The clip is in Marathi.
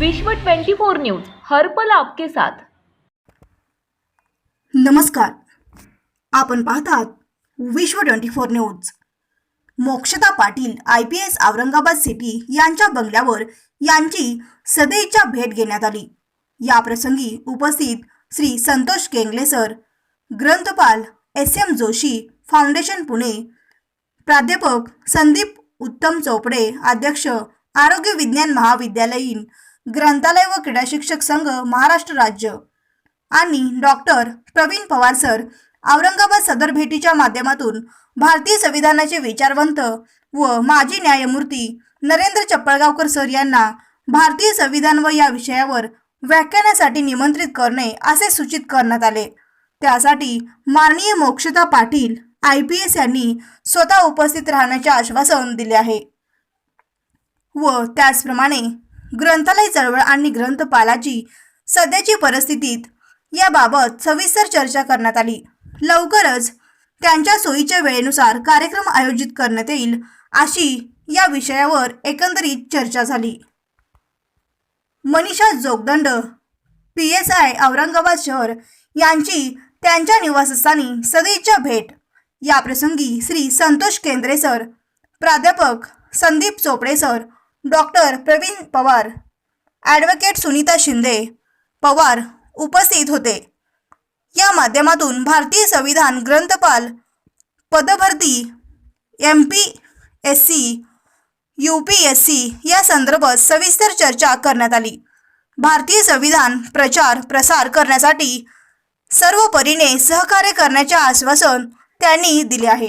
विश्व 24 न्यूज हर पल आपके साथ. नमस्कार. आपण पाहतात Vishwa twenty four news. Mokshata Patil I P S Aurangabad city यांच्या बंगल्यावर यांची सदैच्या भेट घेण्यात आली. या प्रसंगी उपस्थित Shri Santosh Kengale sir ग्रंथपाल S M Joshi foundation Pune प्राध्यापक संदीप उत्तम चोपडे अध्यक्ष आरोग्य विज्ञान महाविद्यालयीन ग्रंथालय व क्रीडा शिक्षक संघ महाराष्ट्र राज्य. आणि डॉक्टर प्रवीण पवार सर औरंगाबाद सदर भेटीच्या माध्यमातून भारतीय संविधानाचे विचारवंत व माजी न्यायमूर्ती नरेंद्र चप्पळगावकर सर यांना भारतीय संविधान व या विषयावर व्याख्यानासाठी निमंत्रित करणे असे सूचित करण्यात आले. त्यासाठी माननीय Mokshata Patil I P S यांनी स्वतः उपस्थित राहण्याचे आश्वासन दिले आहे. व त्याचप्रमाणे ग्रंथालय चळवळ आणि ग्रंथपालाची सध्याची परिस्थितीत याबाबत सविस्तर चर्चा करण्यात आली. लवकरच त्यांच्या सोयीच्या वेळेनुसार कार्यक्रम आयोजित करण्यात येईल अशी या विषयावर एकंदरीत चर्चा झाली. Manisha Jogdand P S I Aurangabad शहर यांची त्यांच्या निवासस्थानी सदैच्या भेट. या प्रसंगी श्री संतोष केंद्रे सर प्राध्यापक Sandeep Chopde sir doctor Pravin Pawar advocate Sunita Shinde Pawar उपस्थित होते. या माध्यमातून भारतीय संविधान ग्रंथपाल पदभरती M P S C U P S C या संदर्भात सविस्तर चर्चा करण्यात आली. भारतीय संविधान प्रचार प्रसार करण्यासाठी सर्व परीने सहकार्य करण्याचे आश्वासन त्यांनी दिले आहे.